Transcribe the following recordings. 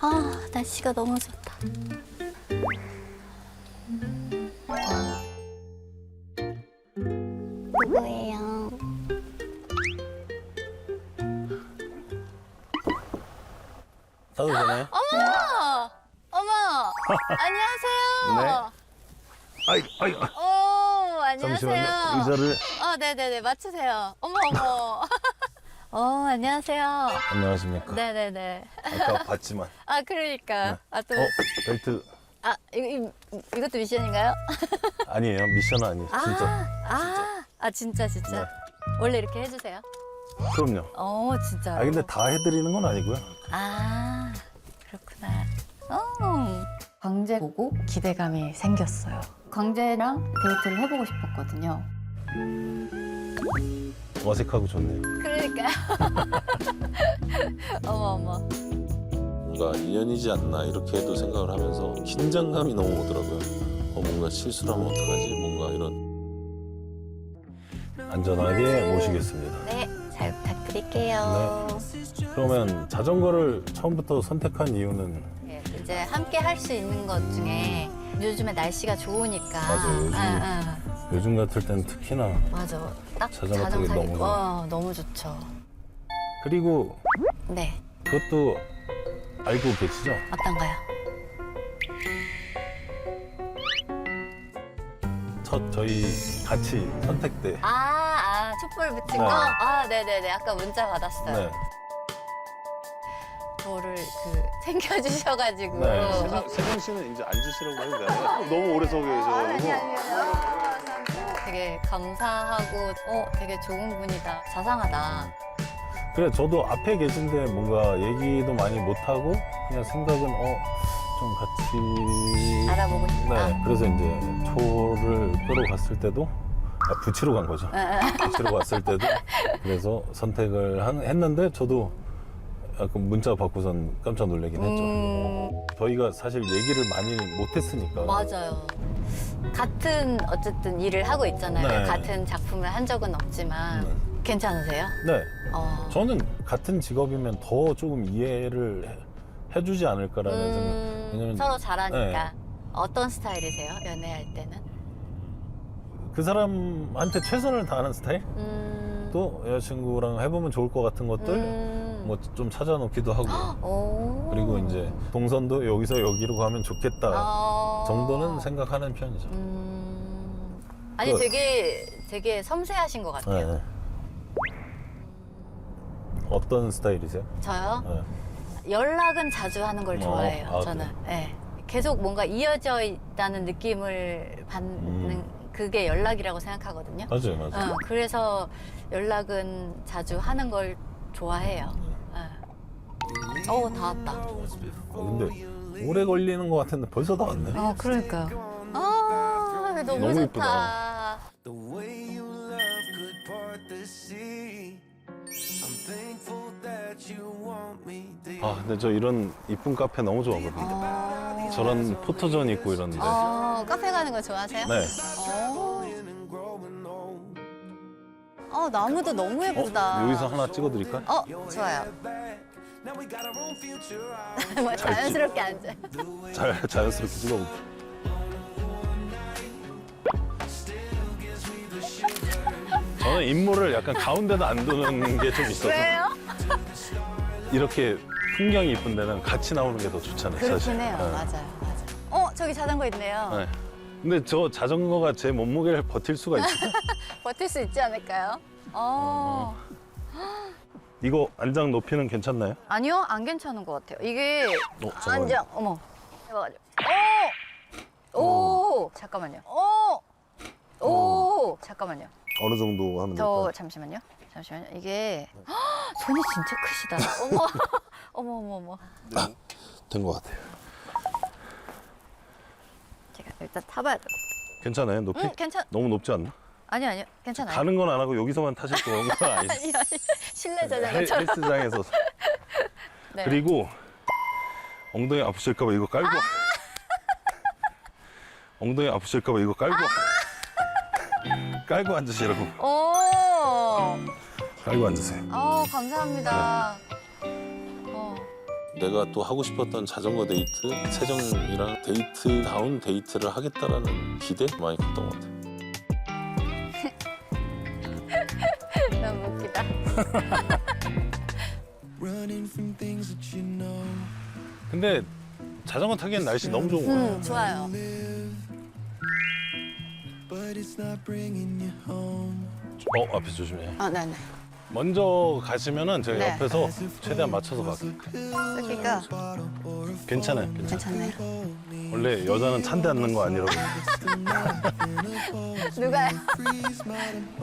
아, 날씨가 너무 좋다. 누구예요? 사도 되나요? 어머! 어머! 안녕하세요. 아이, 아이, 아, 오, 안녕하세요. 잠시만요. 의자를. 어, 네네네, 맞추세요. 어머, 어머. 어, 안녕하세요. 안녕하십니까. 네네네. 아까 봤지만. 아, 그러니까. 아, 또. 어, 벨트 아, 이거, 이- 이것도 미션인가요? 아니에요. 미션은 아니에요. 진짜. 아, 아, 아, 진짜, 진짜. 네. 원래 이렇게 해주세요? 그럼요. 어, 진짜. 아, 근데 다 해드리는 건 아니고요. 아, 그렇구나. 어. 광재 보고 기대감이 생겼어요. 광재랑 데이트를 해보고 싶었거든요. 어색하고 좋네요. 그러니까요. 어머, 어머. 뭔가 인연이지 않나 이렇게 해도 생각을 하면서 긴장감이 너무 오더라고요. 어, 뭔가 실수를 하면 어떡하지? 뭔가 이런 안전하게 모시겠습니다. 네, 잘 부탁드릴게요. 그러면 자전거를 처음부터 선택한 이유는 네, 이제 함께 할 수 있는 것 중에 요즘에 날씨가 좋으니까. 맞아요, 요즘. 아, 요즘 같을 땐 특히나 아, 맞아. 딱 자전거 자전거 타기 타기 너무 좋아. 어, 너무 좋죠. 그리고 네, 그것도 알고 계시죠? 어떤가요? 첫 저희 같이 선택 때 아, 아, 촛불 붙인 네. 거? 아, 네네네. 아까 문자 받았어요. 네. 저를 그 챙겨주셔가지고. 네. 세정, 세정 씨는 이제 앉으시라고 해도 되나요? 너무 오래 서 계셔가지고 되게 감사하고, 어, 되게 좋은 분이다. 자상하다. 그래 저도 앞에 계신데 뭔가 얘기도 많이 못 하고 그냥 생각은 어 좀 같이 알아보고 싶다. 네 그래서 이제 초를 끄러 갔을 때도 아, 붙이러 간 거죠. 붙이러 갔을 때도 그래서 선택을 한- 했는데 저도 약간 문자 받고선 깜짝 놀라긴 했죠. 음, 저희가 사실 얘기를 많이 못했으니까. 맞아요. 같은 어쨌든 일을 하고 있잖아요. 네. 같은 작품을 한 적은 없지만. 네. 괜찮으세요? 네. 어. 저는 같은 직업이면 더 조금 이해를 해- 해주지 않을까라는 생각. 음, 왜냐면 서로 잘하니까. 네. 어떤 스타일이세요? 연애할 때는? 그 사람한테 최선을 다하는 스타일? 음. 또 여자친구랑 해보면 좋을 것 같은 것들 음. 뭐 좀 찾아놓기도 하고 오. 그리고 이제 동선도 여기서 여기로 가면 좋겠다 어. 정도는 생각하는 편이죠. 음. 아니 그- 되게 되게 섬세하신 것 같아요. 네. 어떤 스타일이세요? 저요? 네. 연락은 자주 하는 걸 어, 좋아해요. 아, 저는. 네. 계속 뭔가 이어져 있다는 느낌을 받는 음. 그게 연락이라고 생각하거든요. 맞아요, 맞아요. 어, 그래서 연락은 자주 하는 걸 좋아해요. 네. 어, 다 왔다. 어, 근데 오래 걸리는 것 같은데 벌써 다 왔네. 어, 그러니까요. 아, 너무, 너무 좋다. 이쁘다. The way you love could part the sea. I'm thankful that you want me deep. 아, 근데 저 이런 이쁜 카페 너무 좋아하거든요. 어, 저런 포토존 있고 이런데. 어, 카페 가는 거 좋아하세요? 네. 어, And growing old. 어, 나무도 너무 예쁘다. 어, 여기서 하나 찍어드릴까? 어, 좋아요. 뭐 자연스럽게 앉아. 잘, 자연스럽게 찍어볼게. 저는 인물을 약간 가운데도 안 두는 게 좀 있어서 왜요? 이렇게 풍경이 이쁜 데는 같이 나오는 게 더 좋잖아요. 그렇긴 사실. 해요. 네. 맞아요. 맞아요. 어, 저기 자전거 있네요. 네. 근데 저 자전거가 제 몸무게를 버틸 수가 있어요. 버틸 수 있지 않을까요? 어. 이거 안장 높이는 괜찮나요? 아니요, 안 괜찮은 것 같아요. 이게 어, 잠깐만요. 안장, 어머. 해봐가지고. 오! 오! 잠깐만요. 오! 오! 잠깐만요. 어느 정도 하면 저 잠시만요. 잠시만요. 이게 헉, 손이 진짜 크시다. 어머, 어머, 어머, 어머. 된 것 같아요. 제가 일단 타봐야 돼. 괜찮아요, 높이? 응, 괜찮. 너무 높지 않나? 아니요, 아니요, 괜찮아요. 가는 건 안 하고 여기서만 타실 거 아니죠? 아니, 아니, 실내 헬- 자전거처럼. 헬스장에서 네. 그리고 엉덩이 아프실까 봐 이거 깔고 엉덩이 아프실까 봐 이거 깔고 깔고 앉으시라고 오, 깔고 앉으세요. 어, 감사합니다. 어, 내가 또 하고 싶었던 자전거 데이트, 세정이랑 데이트 다운 데이트를 하겠다라는 기대 많이 컸던 것 같아요. 근데 자전거 타기엔 날씨 너무 좋은 거야. 음, 좋아요. But it's not bringing you home. 어 앞에 조심해. 아, 네 네. 먼저 가시면은 제가 네. 옆에서 최대한 맞춰서 갈게요. 여기가 괜찮아요. 괜찮아요. 괜찮네요. 원래 여자는 찬데 앉는 거 아니라고. 누가요?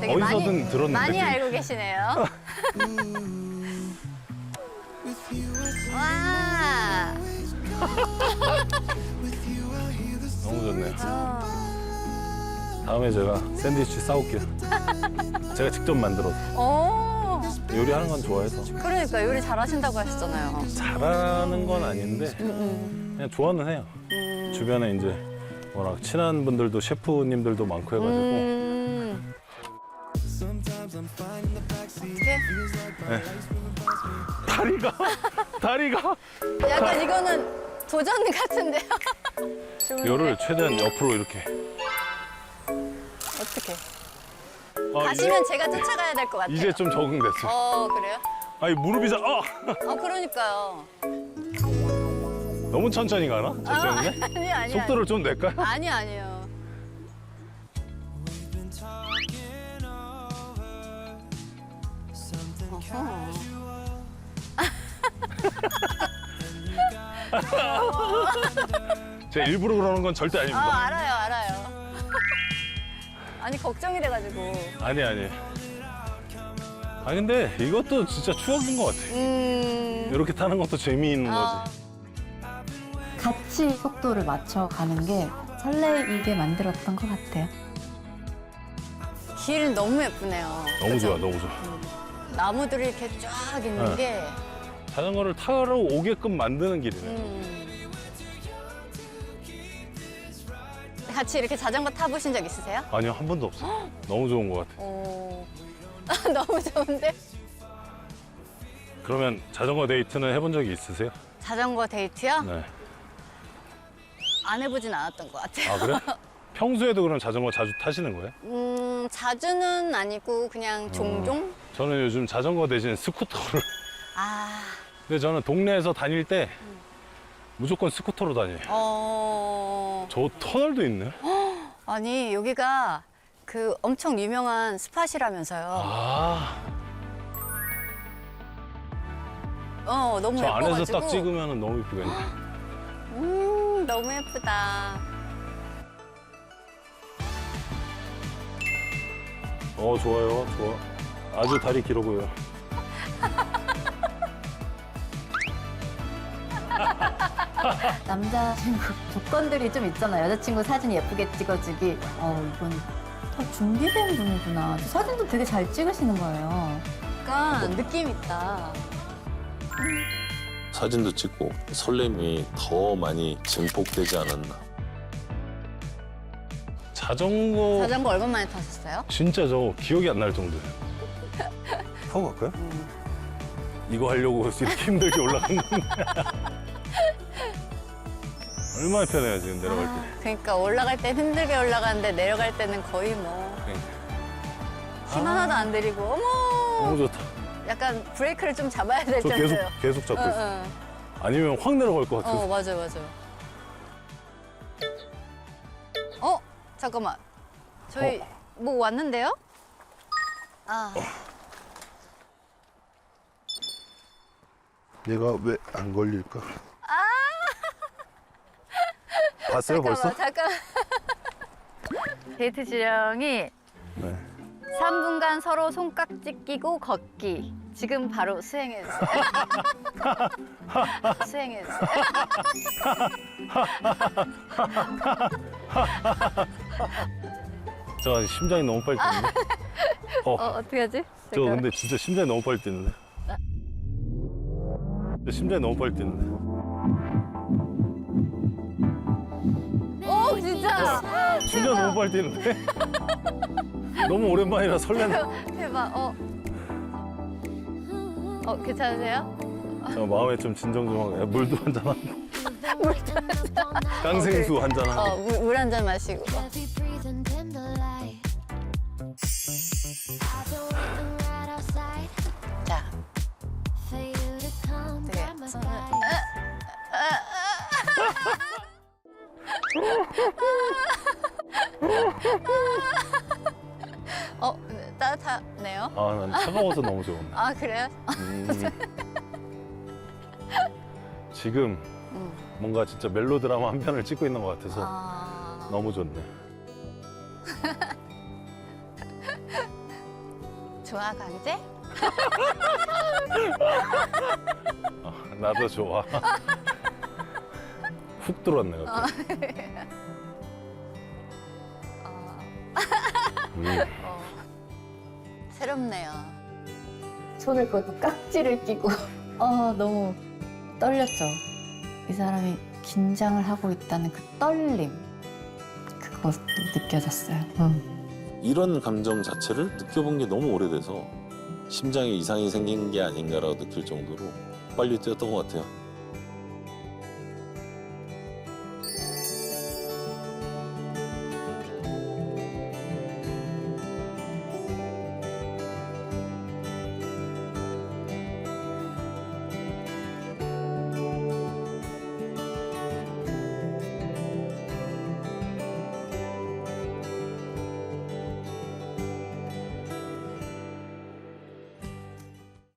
되게 많이, 어디서든 들었는데. 많이 알고 계시네요. 와. 너무 좋네요. 어. 다음에 제가 샌드위치 싸올게요. 제가 직접 만들어서. 오. 요리하는 건 좋아해서. 그러니까 요리 잘하신다고 하셨잖아요. 잘하는 건 아닌데 그냥 좋아는 해요. 주변에 이제 워낙 친한 분들도 셰프님들도 많고 해가지고 음. 이렇게? 다리가 다리가 약간 이거는 도전 같은데요? 요를 최대한 옆으로 이렇게. 어떻게? 아, 가시면 제가 쫓아가야 될 것 같아요. 이제, 좀 적응됐어. 어 그래요? 아니 무릎이 자. 아! 어 그러니까요. 너무 천천히 가나? 천천히? 네? 아니 아니 속도를 좀 낼까요? 아니 아니요. 어허. 제가 일부러 그러는 건 절대 아 아닙니다. 알아요 알아요. 아니 걱정이 돼가지고. 아니 아니. 아 근데 이것도 진짜 추억인 것 같아. 음. 이렇게 타는 것도 재미있는 어, 거지. 같이 속도를 맞춰가는 게 설레이게 만들었던 것 같아요. 길 너무 예쁘네요. 너무 그죠? 좋아, 너무 좋아. 나무들이 이렇게 쫙 있는 네. 게. 자전거를 타러 오게끔 만드는 길이네. 음. 같이 이렇게 자전거 타보신 적 있으세요? 아니요, 한 번도 없어. 너무 좋은 것 같아. 오. 너무 좋은데? 그러면 자전거 데이트는 해본 적이 있으세요? 자전거 데이트요? 네. 안 해보진 않았던 것 같아요. 아 그래? 평소에도 그럼 자전거 자주 타시는 거예요? 음, 자주는 아니고 그냥 종종? 저는 요즘 자전거 대신 스쿠터를. 아, 근데 저는 동네에서 다닐 때 무조건 스쿠터로 다녀요. 어. 저 터널도 있네. 아니, 여기가 그 엄청 유명한 스팟이라면서요. 아, 어, 너무 저 안에서 예뻐가지고. 딱 찍으면 너무 이쁘겠네. 음, 너무 예쁘다. 어, 좋아요, 좋아. 아주 다리 길어 보여. 남자친구 조건들이 좀 있잖아요. 여자친구 사진 예쁘게 찍어주기. 어, 이건 다 준비된 분이구나. 사진도 되게 잘 찍으시는 거예요. 약간 느낌 있다. 사진도 찍고 설렘이 더 많이 증폭되지 않았나. 자전거 자전거 얼마 만에 타셨어요? 진짜 저 기억이 안 날 정도예요. 타고 갈까요? 이거 하려고 이렇게 힘들게 올라간 건데. 얼마나 편해요 지금 내려갈 때. 그러니까 올라갈 땐 힘들게 올라가는데 내려갈 때는 거의 뭐힘 아. 하나도 안 들이고 어머 너무 좋다. 약간 브레이크를 좀 잡아야 될저 계속 정도예요. 계속 잡고 응, 있어. 응. 아니면 확 내려갈 것 같아서. 어 맞아 맞아. 어 잠깐만 저희 어. 뭐 왔는데요? 아 얘가 왜 안 걸릴까? 봤어요 벌써? 잠깐. 데이트 지령이 네. 3분간 서로 손깍지 끼고 걷기. 지금 바로 수행해 주세요. 수행해 주세요. 저 심장이 너무 빨리 뛰는데. 어, 어 어떻게 하지? 저 근데 진짜 심장이 너무 빨리 뛰는데. 저 심장이 너무 빨리 뛰는데. 진짜 너무 빨리 뛰는데. 너무 오랜만이라 설렌다. 대박. 어. 어 괜찮으세요? 저 마음에 좀 진정 좀 하고 야, 물도 한잔 하고 깡생수 한잔 하고 어, 물 한 잔 마시고. 자, 되게 grab my 손을- thighs. 어, 따뜻하네요. 아, 난 차가워서 너무 좋은데. 아, 그래요? 음. 지금 음. 뭔가 진짜 멜로드라마 한 편을 찍고 있는 것 같아서 아, 너무 좋네. 좋아, 강제? 아, 나도 좋아. 훅 들어왔네, 갑자기. 어. 새롭네요. 손을 그것도 깍지를 끼고 아 너무 떨렸죠. 이 사람이 긴장을 하고 있다는 그 떨림 그거 느껴졌어요. 음. 이런 감정 자체를 느껴본 게 너무 오래돼서 심장에 이상이 생긴 게 아닌가라고 느낄 정도로 빨리 뛰었던 것 같아요.